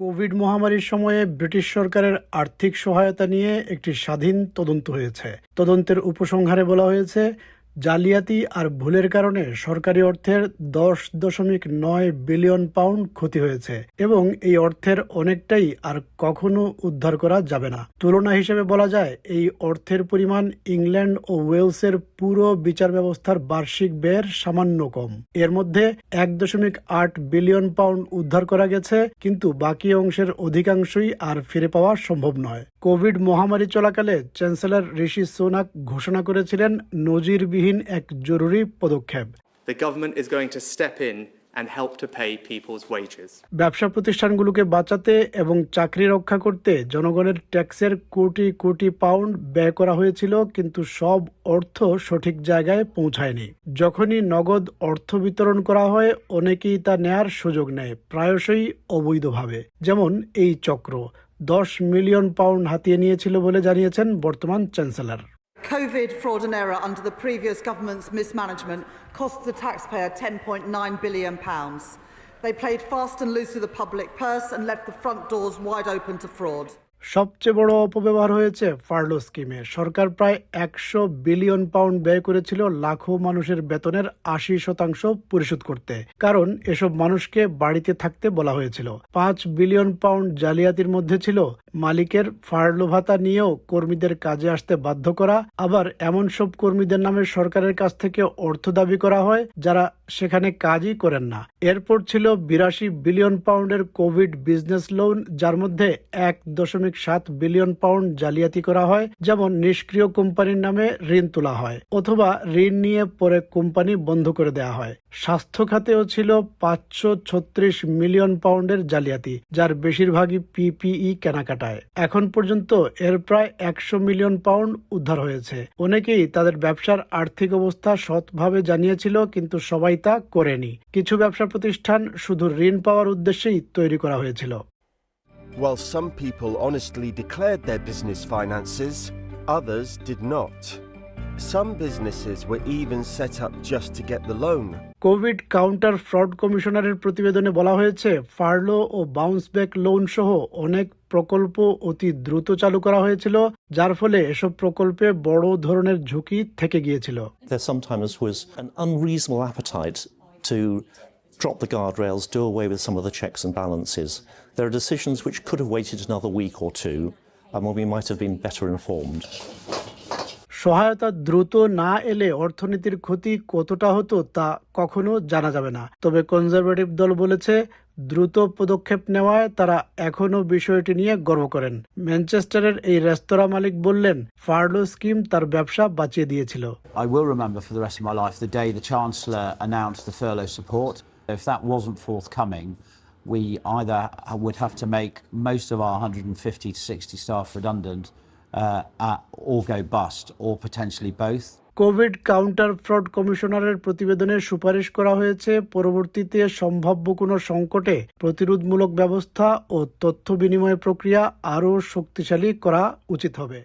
Covid মহামারীর সময়ে British সরকারের আর্থিক সহায়তা নিয়ে একটি স্বাধীন তদন্ত হয়েছে। তদন্তের উপসংহারে বলা হয়েছে জালিয়াতি আর ভুলের কারণে সরকারি অর্থের দশ দশমিক নয় বিলিয়ন পাউন্ড ক্ষতি হয়েছে এবং এই অর্থের অনেকটাই আর কখনো উদ্ধার করা যাবে না। তুলনা হিসেবে বলা যায়, এই অর্থের পরিমাণ ইংল্যান্ড ও ওয়েলসের পুরো বিচার ব্যবস্থার বার্ষিক ব্যয়ের সামান্য কম। এর মধ্যে এক দশমিক আট বিলিয়ন পাউন্ড উদ্ধার করা গেছে, কিন্তু বাকি অংশের অধিকাংশই আর ফিরে পাওয়া সম্ভব নয়। কোভিড মহামারী চলাকালে চ্যান্সেলর ঋষি সোনাক ঘোষণা করেছিলেন নজিরবিহীন এক জরুরি পদক্ষেপ। The government is going to step in and help to pay people's wages. ব্যবসা প্রতিষ্ঠানগুলোকে বাঁচাতে এবং চাকরি রক্ষা করতে জনগণের ট্যাক্সের কোটি কোটি পাউন্ড ব্যয় করা হয়েছিল কিন্তু সব অর্থ সঠিক জায়গায় পৌঁছায়নি। যখনই নগদ অর্থ বিতরণ করা হয় অনেকেই তা নেয়ার সুযোগ নেয় প্রায়শই অবৈধভাবে। যেমন এই চক্র। দশ মিলিয়ন পাউন্ড হাতিয়ে নিয়েছিল বলে জানিয়েছেন বর্তমান chancellor COVID fraud and error under the previous government's mismanagement cost the taxpayer £10.9 billion. They played fast and loose with the public purse and left the front doors wide open to fraud. সবচেয়ে বড় অপব্যবহার হয়েছে Farlow স্কিমে। সরকার প্রায় একশো billion pound ব্যয় করেছিল লাখো মানুষের বেতনের আশি শতাংশ পরিশোধ করতে। কারণ এসব মানুষকে বাড়িতে থাকতে বলা হয়েছিল। পাঁচ বিলিয়ন পাউন্ড জালিয়াতির মধ্যে ছিল মালিকের ফার্লো ভাতা নিয়েও কর্মীদের কাজে আসতে বাধ্য করা। আবার এমন সব কর্মীদের নামে সরকারের কাছ থেকে অর্থ দাবি করা হয়, যারা সেখানে কাজই করেন না। এরপর ছিল বিরাশি বিলিয়ন পাউন্ডের কোভিড বিজনেস লোন, যার মধ্যে এক দশমিক সাত বিলিয়ন পাউন্ড জালিয়াতি করা হয়, যেমন নিষ্ক্রিয় কোম্পানির নামে ঋণ তোলা হয়, অথবা ঋণ নিয়ে পরে কোম্পানি বন্ধ করে দেওয়া হয়। স্বাস্থ্য খাতেও ছিল পাঁচশো ছত্রিশ মিলিয়ন পাউন্ডের জালিয়াতি যার বেশিরভাগই পিপিই কেনাকাটায়। এখন পর্যন্ত এর প্রায় একশো মিলিয়ন পাউন্ড উদ্ধার হয়েছে। অনেকেই তাদের ব্যবসার আর্থিক অবস্থা সৎভাবে জানিয়েছিল কিন্তু সবাই তা করেনি। কিছু ব্যবসা প্রতিষ্ঠান শুধু ঋণ পাওয়ার উদ্দেশ্যেই তৈরি করা হয়েছিল। While some people honestly declared their business finances, others did not. Some businesses were even set up just to get the loan. COVID counter fraud কমিশনারের প্রতিবেদনে বলা হয়েছে ফার্লো ও বাউন্স ব্যাক লোন সহ অনেক প্রকল্প অতি দ্রুত চালু করা হয়েছিল যার ফলে এসব প্রকল্পে বড় ধরনের ঝুঁকি থেকে গিয়েছিল There sometimes was an unreasonable appetite to drop the guardrails, do away with some of the checks and balances. There are decisions which could have waited another week or two, and when we might have been better informed. সহায়তা দ্রুত না এলে অর্থনীতির ক্ষতি কতটা হতো তা কখনো জানা যাবে না। তবে কনজারভেটিভ দল বলেছে, দ্রুত পদক্ষেপ নেওয়ায় তারা এখনও বিষয়টি নিয়ে গর্ব করেন। ম্যানচেস্টারের এই রেস্তোরাঁ মালিক বললেন, ফার্লো স্কিম তার ব্যবসা বাঁচিয়ে দিয়েছিল। I will remember for the rest of my life support if that wasn't we either would have to make most of 150 to 60 staff redundant or go bust, or potentially both. COVID counter fraud কমিশনারের প্রতিবেদনে সুপারিশ করা হয়েছে পরবর্তীতে সম্ভাব্য কোনো সংকটে প্রতিরোধমূলক ব্যবস্থা ও তথ্য বিনিময় প্রক্রিয়া আরও শক্তিশালী করা উচিত হবে